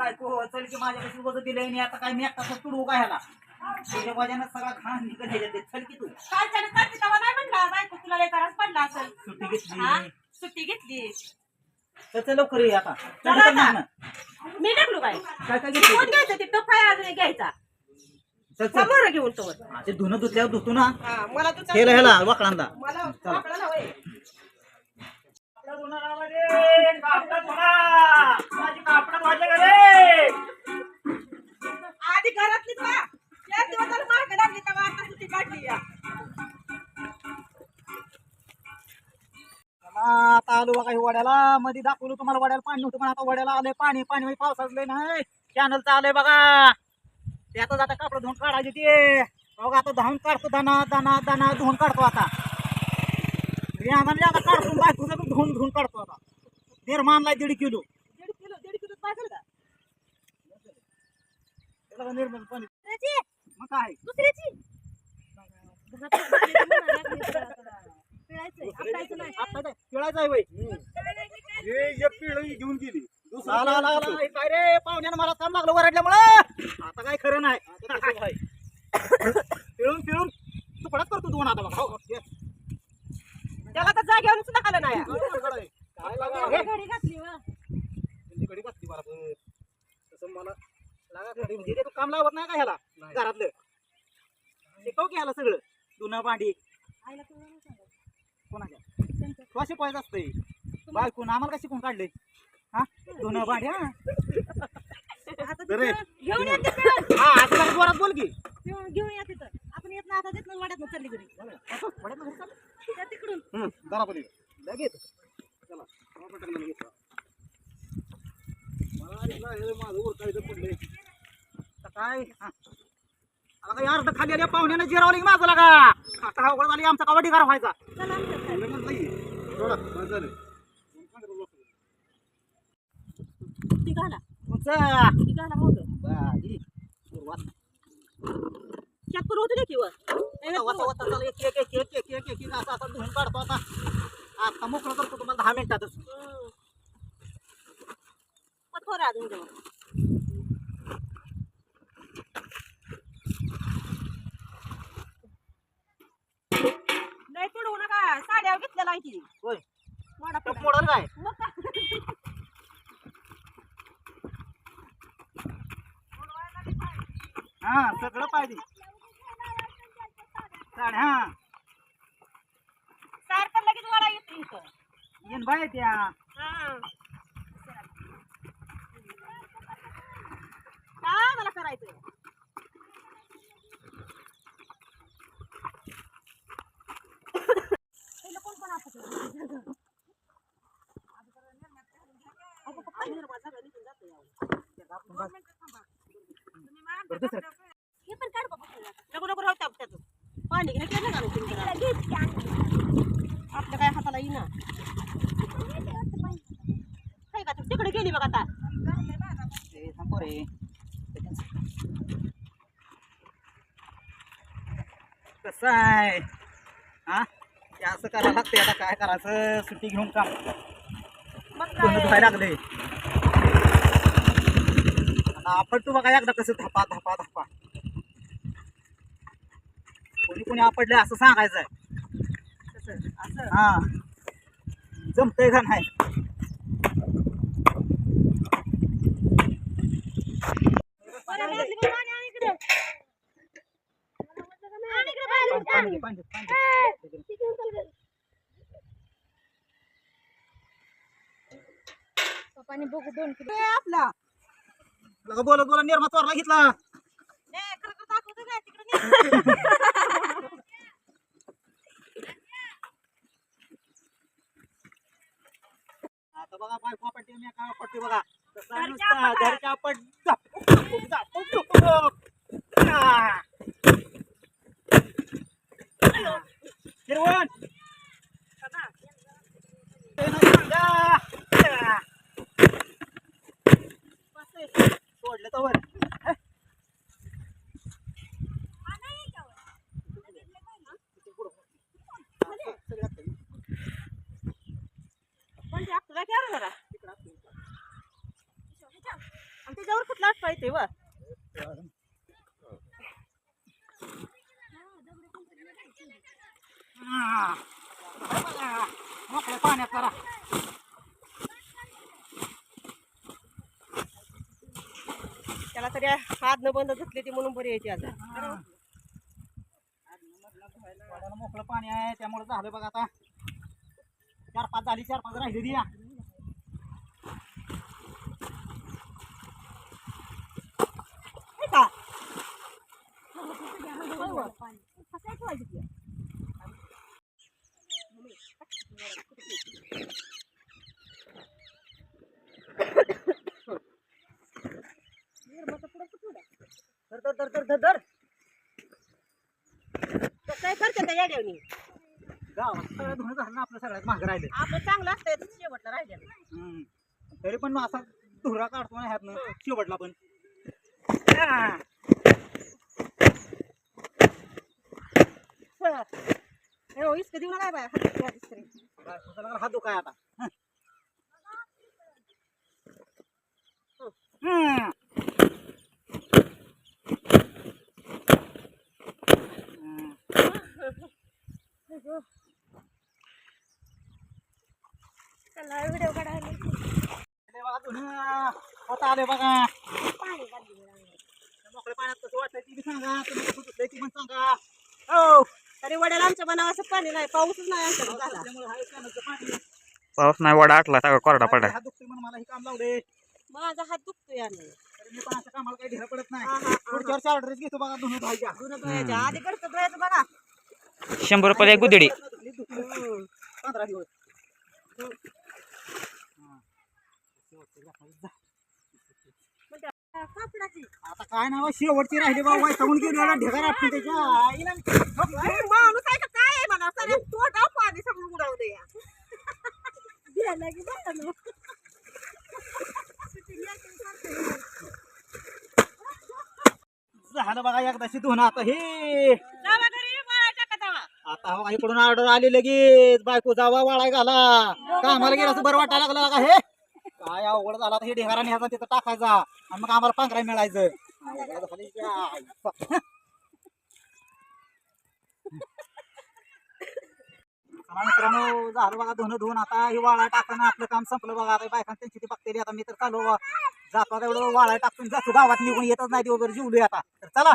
बायको चल की माझ्या कशी वजन दिलंय आणि आता काय मी एकटा तुडू काय ह्याला? तुझ्या वजनात सगळा घाण निघत ह्याच्यात चल की तू. कालच्यानं करते तेव्हा नाही म्हणला बायको तुला लय त्रास पडला असेल. सुट्टी घेतली. हा? सुट्टी घेतली. तर चल लवकर ये आता. चला चल आता. ना. मी टाकलो काय काय काय कोण घ्यायचं ते टोप आहे अजून एक घ्यायचा. चल चल. समोर घेऊन तो. हा, ते धुणं धुतल्यावर धुतो ना. हा मला तू केलं ह्याला वाकडांदा. मला आलो बघा हे वड्याला. मध्ये दाखवलं तुम्हाला वड्याला पाणी नव्हतं पण आता वड्याला आलंय पाणी. पाणी म्हणजे पावसाचं नाही. कॅनल आलंय बघा. ते आता जाता कापड धुवून काढायचे ते. बघा आता धावून काढतो दाना दाना दाना धुवून काढतो आता. आता काढतो बायको धुवून धुवून काढतो आता. निर्माणला दीड किलो. दीड किलो दीड किलो पाहिजे का? पाणी? मग काय? दुसऱ्याची? पिळायचं आहे. वय हे एक पिढी घेऊन गेली. आला आला आला. हे काय रे पाहुण्यानं मला काम लागलं वरडल्यामुळं आता काय खरं नाही. पिळून पिळून तुकडाच करतो दोन आता बघा. हो, हे. त्याला तर जागेवर सुद्धा आलं नाही? घडी घातली घडी. तसं मला लागा घडी. म्हणजे काम लावत नाही का ह्याला? घरातलं. शिकव की ह्याला सगळं. धुणं भांडी आईला कोणाला नाही सांगायचं. कोणाच्या. तुला शिकवायचं असतंय बायकून आम्हाला काय शिकून काढले हा? हा. तिथं घेऊन. हा आता जोरात बोल की. घेऊन या तिथं. आपण येत ना आता तिथनं वाड्यात चालली घरी. वड्यात घरी चाल. त्या तिकडून. लगेच. चला माझं उरकायचं पडलंय. आता काय? हा. अर्ध खाली आल्या पाहुण्यानं जिरावली की माझं लागा आता अवघड झाली आमचा कबड्डी करा व्हायचा? चला आमच्या घरी. एवढं म्हणलं की, सोडा, बस झालं. ती घाला? तुमचं? ती घाला मोठं बाई, सुरुवात. चक्कर होते ना किंवा? वता- वता- चालू. एक- एक- एक- एक- एक- एक- एक- असं- असं धुवून काढतो आता. आता मोकळं करतो तुम्हाला दहा मिनिटातच. थोडं अजून घेऊ नाही तुडवू नका साड्या घेतलेला आहे की होय वाडा टप पिटा. मोडल काय मग काय? हा सगळं पाहिजे साड्या हा सार तर लगेच वाडा येते इथं येन बाय त्या हा. काय मला करायचंय पहिलं कोण? अगं, पप्पा, निघून जातं यावं. बरं, दुसरं. हे पण काढ बाबा सगळं. नको नको राहू त्या- त्याचं. पाणी घ्यायचं ना. आपल्या काय हाताला येईना. काय का तू? तिकडे गेली बघ आता. ते कसं आहे? हा? ते असं करायला लागते आता काय करायचं? सुट्टी घेऊन काम. धुवायला लागले आता आपटतो बघा एकदा कसं धापा धापा धापा. कोणी आपडले असं सांगायचं. कसं? असं हा. जमतंय का नाही? पाणी- बघू दोन किलो आपला बोलत बोलत निर्मा चोरला घेतला ए, खरं खरं दाखवतो काय तिकडे ने. आता बघा बायको आपटते मी काय आपटते बघा कसं आहे घरच्या नुसतं आपटा. घरच्या आपट झाप, झाप, झाप, झाप. हा. हिरवण ते नाही सांगा. हा. सोडलं तर वर पण ते जरा. आणि त्याच्यावर कुठला अटका येते व मोकळ्या पाण्यात करा त्याला तरी हात न बंद धुतले ती म्हणून बरी यायची आता. मोकळं पाणी आहे त्यामुळे झालं बघा आता. चार पाच झाली चार पाच राहिली या हे का होय व. पाहिजे ती? धर धर धर धर धर करते त्या येड्यावनी गावात सगळं धुणं आपलं सगळ्यात महाग राहिले आपलं चांगलं असतंय शेवटला राहिलेलं हम्म. तरी पण असा धुरा काढतो ना ह्यातनं शेवटला पण हा. हे हो इसकं देऊ नका बाय हातात घ्या दुसरी. काय सुसाला हात दुखाय आता हं. हं. हं. चला व्हिडिओ काढायला आले बघा धुणं. होत आले बघा पाणी काढली मोकळ्या पाण्यात कसं वाटतंय ती बी सांगा तुम्ही कसं धुतलंय ती पण सांगा हो तरी वड्याला आमच्या मनावर असं पाणी नाही पाऊसच नाही आमच्याकडे झाला. त्यामुळे हाय कॅनलचं पाणी पाऊस नाही वडा आटला सगळं कोरडा पडला. हात दुखतोय म्हणून मला हे काम लावले माझा हात दुखतोय आणि तरी मी पण असं कामाला काही ढिरा पडत नाही. हा, हा, हा. पुढच्या वर्षी ऑर्डर घेतो बघा आधी धुवायचं बघा. शंभर रुपये गुदडी. पंधरा दिवस. कापडाची आता काय नाव शेवटची राहिली बाबा वैतागून गेली याला ढेगार आपली त्याच्या आईला अरे माणूस आहे का काय मला सगळ्या तोटा पाणी सगळं उडवलं या द्यायला की बघा. झालं बघा एकदाशी धुणं आता हे. आता हो इकडून ऑर्डर आली लगेच बायको जावा वाळाय घाला. कामाला गेलं असं बरं वाटायला लागलं का हे. काय अवघड झाला हे ढेगारा न्यायचा तिथं टाकायचा. आणि मग आम्हाला पांघरा मिळायचं. मित्रांनो झालं बघा धुणं धुवून आता हे वाळा टाकताना आपलं काम संपलं बघा. आता बायकां त्यांची ती बघते आता मी तर चालू जातो एवढं वाळा टाकून जातो. गावात निघून येतच नाही ते वगैरे जीवलोय आता. तर चला.